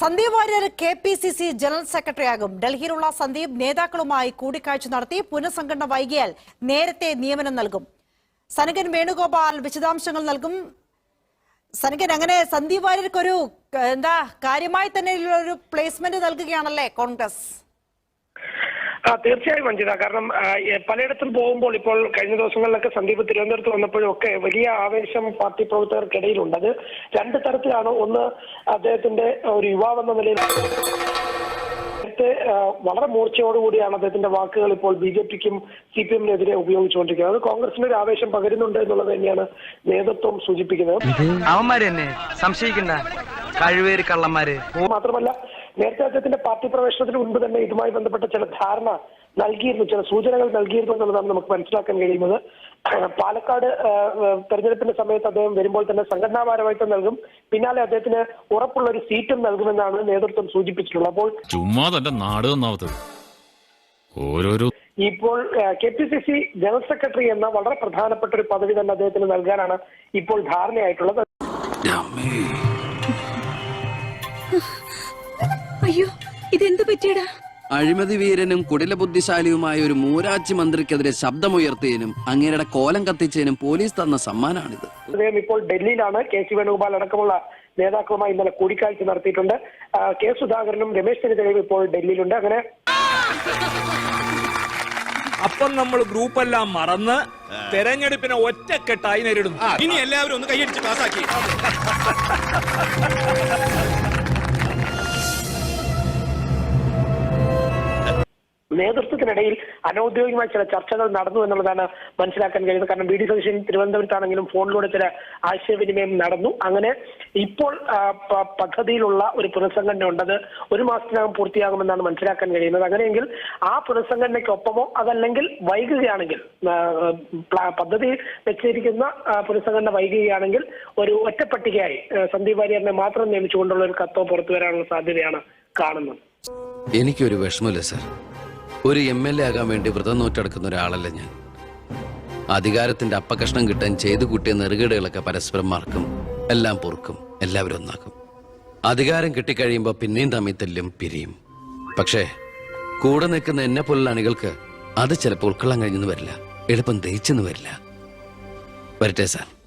Sandeep Warrier K P C C general സെക്രട്ടറിയാകും. ഡൽഹിയിലുള്ള സന്ദീപ് നേതാക്കളുമായി കൂടിക്കാഴ്ച നടത്തി പുനഃസംഘടന വൈകിയാൽ നേരത്തെ നിയമനം നൽകും. സനകൻ വേണുഗോപാൽ വിശദാംശങ്ങൾ നൽകും. സനകൻ അങ്ങനെ സന്ദീപ് വാര്യർക്കൊരു എന്താ കാര്യമായി തന്നെ ഒരു പ്ലേസ്മെന്റ് നൽകുകയാണല്ലേ കോൺഗ്രസ്? തീർച്ചയായും വഞ്ചിത കാരണം പലയിടത്തും പോകുമ്പോൾ ഇപ്പോൾ കഴിഞ്ഞ ദിവസങ്ങളിലൊക്കെ സന്ദീപ് തിരുവനന്തപുരത്ത് വന്നപ്പോഴും ഒക്കെ വലിയ ആവേശം പാർട്ടി പ്രവർത്തകർക്കിടയിലുണ്ട്. അത് രണ്ട് തരത്തിലാണ്. ഒന്ന് അദ്ദേഹത്തിന്റെ ഒരു യുവാവെന്ന നിലയിൽ നേരത്തെ വളരെ മൂർച്ചയോടുകൂടിയാണ് അദ്ദേഹത്തിന്റെ വാക്കുകൾ ഇപ്പോൾ ബി ജെ പിക്കും സി പി എമ്മിനെതിരെ ഉപയോഗിച്ചുകൊണ്ടിരിക്കുന്നത്. അത് കോൺഗ്രസിന് ഒരു ആവേശം പകരുന്നുണ്ട് എന്നുള്ളത് തന്നെയാണ് നേതൃത്വം സൂചിപ്പിക്കുന്നത്. അവന്മാര് തന്നെ സംശയിക്കണ്ട. കഴിവേര് കള്ളന്മാര്. മാത്രമല്ല നേരത്തെ അദ്ദേഹത്തിന്റെ പാർട്ടി പ്രവേശനത്തിന് മുൻപ് തന്നെ ഇതുമായി ബന്ധപ്പെട്ട ചില ധാരണ നൽകിയിരുന്നു ചില സൂചനകൾ നൽകിയിരുന്നു എന്നുള്ളതാണ് നമുക്ക് മനസ്സിലാക്കാൻ കഴിയുന്നത്. പാലക്കാട് തെരഞ്ഞെടുപ്പിന്റെ സമയത്ത് അദ്ദേഹം വരുമ്പോൾ തന്നെ സംഘടനാപരമായിട്ട് നൽകും. പിന്നാലെ അദ്ദേഹത്തിന് ഉറപ്പുള്ള ഒരു സീറ്റും നൽകുമെന്നാണ് നേതൃത്വം സൂചിപ്പിച്ചിട്ടുള്ളത്. അപ്പോൾ ചുമ്മാ തന്റെ നാട് ഓരോരോ ഇപ്പോൾ K P C C general secretary എന്ന വളരെ പ്രധാനപ്പെട്ട ഒരു പദവി തന്നെ അദ്ദേഹത്തിന് നൽകാനാണ് ഇപ്പോൾ ധാരണയായിട്ടുള്ളത്. ഇതെന്ത് പറ്റിയടാ? അഴിമതി വീരനും കുടില ബുദ്ധിശാലിയുമായ ഒരു മൂരാച്ചി മന്ത്രിക്കെതിരെ ശബ്ദമുയർത്തിയതിനും അങ്ങേരുടെ കോലം കത്തിച്ചതിനും പോലീസ് തന്ന സമ്മാനമാണിത് അദ്ദേഹം ഇപ്പോൾ ഡൽഹിയിലാണ്. കെ. സി. വേണുഗോപാൽ അടക്കമുള്ള നേതാക്കളുമായി ഇന്നലെ കൂടിക്കാഴ്ച നടത്തിയിട്ടുണ്ട്. കെ. സുധാകരനും രമേശ് ചെന്നിത്തലയും ഇപ്പോൾ ഡൽഹിയിലുണ്ട്. അങ്ങനെ അപ്പം നമ്മൾ ഗ്രൂപ്പെല്ലാം മറന്ന് തെരഞ്ഞെടുപ്പിനെ ഒറ്റക്കെട്ടായി നേരിടുന്നു. ഇനി എല്ലാവരും ഒന്ന് കൈയടിച്ച് പാസാക്കി നേതൃത്വത്തിനിടയിൽ അനൌദ്യോഗികമായ ചില ചർച്ചകൾ നടന്നു എന്നുള്ളതാണ് മനസ്സിലാക്കാൻ കഴിയുന്നത്. കാരണം ബി ഡി സതീശൻ തിരുവനന്തപുരത്താണെങ്കിലും ഫോണിലൂടെ ചില ആശയവിനിമയം നടന്നു. അങ്ങനെ ഇപ്പോൾ പദ്ധതിയിലുള്ള ഒരു പുനഃസംഘടന ഉണ്ടത് ഒരു മാസത്തിനകം പൂർത്തിയാകുമെന്നാണ് മനസ്സിലാക്കാൻ കഴിയുന്നത്. അങ്ങനെയെങ്കിൽ ആ പുനഃസംഘടനയ്ക്കൊപ്പമോ അതല്ലെങ്കിൽ വൈകുകയാണെങ്കിൽ പദ്ധതി വെച്ചിരിക്കുന്ന പുനഃസംഘടന വൈകുകയാണെങ്കിൽ ഒരു ഒറ്റപ്പട്ടികയായി സന്ദീപ് വാര്യറിനെ മാത്രം നിയമിച്ചുകൊണ്ടുള്ള ഒരു കത്തോ പുറത്തു വരാനുള്ള സാധ്യതയാണ് കാണുന്നത്. എനിക്കൊരു വിഷമമില്ല സർ. ഒരു എം എൽ എ ആകാൻ വേണ്ടി വ്രതം നോറ്റെടുക്കുന്ന ഒരാളല്ല ഞാൻ. അധികാരത്തിന്റെ അപ്പകഷ്ണം കിട്ടാൻ ചെയ്തു കൂട്ടിയ നെറുകേടുകളൊക്കെ പരസ്പരം മാർക്കും എല്ലാം പൊറുക്കും എല്ലാവരും ഒന്നാക്കും. അധികാരം കിട്ടിക്കഴിയുമ്പോൾ പിന്നെയും തമ്മിൽ തല്ലും പിരിയും. പക്ഷേ കൂടെ നിൽക്കുന്ന എന്നെ പോലുള്ള അണികൾക്ക് അത് ചിലപ്പോൾ ഉൾക്കൊള്ളാൻ കഴിഞ്ഞെന്ന് വരില്ല. എളുപ്പം ദഹിച്ചെന്ന് വരില്ല. വരട്ടെ സാർ.